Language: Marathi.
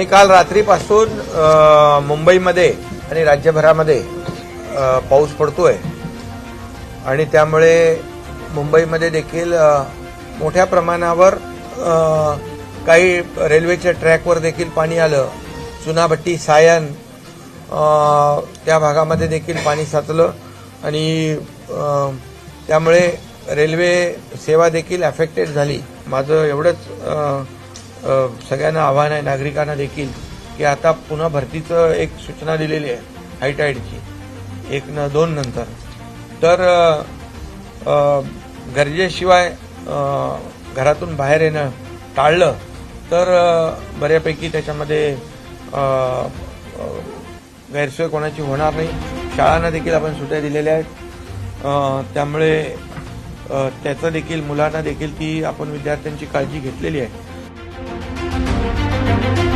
ते काल रात्रीपासून मुंबईमध्ये आणि राज्यभरामध्ये पाऊस पडतोय. आणि त्यामुळे मुंबईमध्ये देखील मोठ्या प्रमाणावर काही रेल्वेच्या ट्रॅकवर देखील पाणी आलं. चुनाभट्टी सायन त्या भागामध्ये देखील पाणी साचलं. आणि त्यामुळे रेल्वे सेवा देखील अफेक्टेड झाली. माझं एवढंच सगळ्यांना आव्हान आहे नागरिकांना देखील की आता पुन्हा भरतीचं एक सूचना दिलेली आहे हायटाईडची एक न दोन नंतर. तर गरजेशिवाय घरातून बाहेर येणं टाळलं तर बऱ्यापैकी त्याच्यामध्ये गैरसोय कोणाची होणार नाही. शाळांना देखील आपण सुट्या दिलेल्या आहेत. त्यामुळे त्याचं देखील मुलांना देखील ती आपण विद्यार्थ्यांची काळजी घेतलेली आहे. Thank you.